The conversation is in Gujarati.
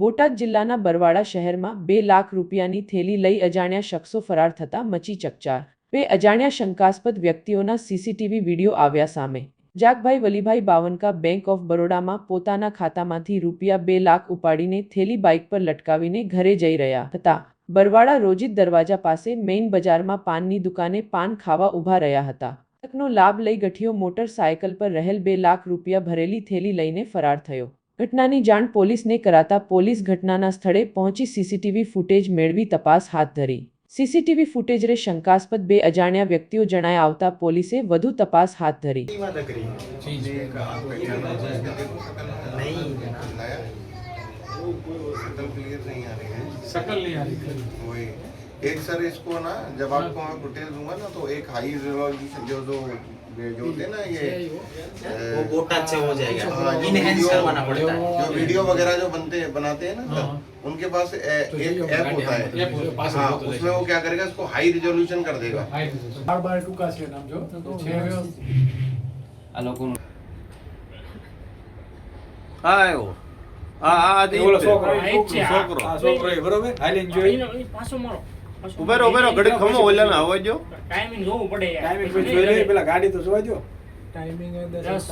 બોટાદ જિલ્લાના બરવાડા શહેરમાં બે લાખ રૂપિયાની થેલી લઈ અજાણ્યા શખ્સો ફરાર થતા મચી ચકચાર. બે અજાણ્યા શંકાસ્પદ વ્યક્તિઓના સીસીટીવી વીડિયો આવ્યા સામે. જાગભાઈ વલીભાઈ બાવનકા બેંક ઓફ બરોડામાં પોતાના ખાતામાંથી રૂપિયા બે લાખ ઉપાડીને થેલી બાઇક પર લટકાવીને ઘરે જઈ રહ્યા હતા. બરવાડા રોજિત દરવાજા પાસે મેઇન બજારમાં પાનની દુકાને પાન ખાવા ઊભા રહ્યા હતા. તકનો લાભ લઈ ગઠિયો મોટરસાયકલ પર રહેલ બે લાખ રૂપિયા ભરેલી થેલી લઈને ફરાર થયો. ઘટનાની જાણ પોલીસને કરાતા પોલીસ ઘટનાના સ્થળે પહોંચી સીસીટીવી ફૂટેજ મેળવી તપાસ હાથ ધરી. સીસીટીવી ફૂટેજ રે શંકાસ્પદ બે અજાણ્યા વ્યક્તિઓ જણાય આવતા પોલીસે વધુ તપાસ હાથ ધરી. શકલ નહીં આ રહી नहीं लाया शकल क्लियर नहीं आ रही है शकल नहीं आ रही वही एक सर इसको ना जब आपको मैं फुटेज दूंगा ना तो एक हाई रेजोल्यूशन जो जो ये जो होते हैं ना ये वो अ, बोटाद से हो जाएगा हाँ, जो इनहेंस वीडियो- करवाना पड़ता है जो वीडियो वगैरह जो बनते हैं बनाते हैं ना हाँ। सर उनके पास ए- तो एक जो ऐप होता ऐप होता है, है पास हाँ होता है। उसमें वो क्या करेगा इसको हाई रिजोल्यूशन कर देगा બાર બાર ટૂંકા છે નામ જો તો છે આ લોકોનું હા આવ્યો હા હા આ ઓલો તે છોકરો છોકરો આ જ છે, આ. છોકરો આ છોકરો એ બરોબર હાલીને જોઈ પાછો મારો પાછો ઉભેરો ઉભેરો ઘડી ખમો ઓલા ના આવવા જો ટાઈમિંગ જોવું પડે યાર. ટાઈમિંગ પેલા ગાડી તો જોવા દો દસ,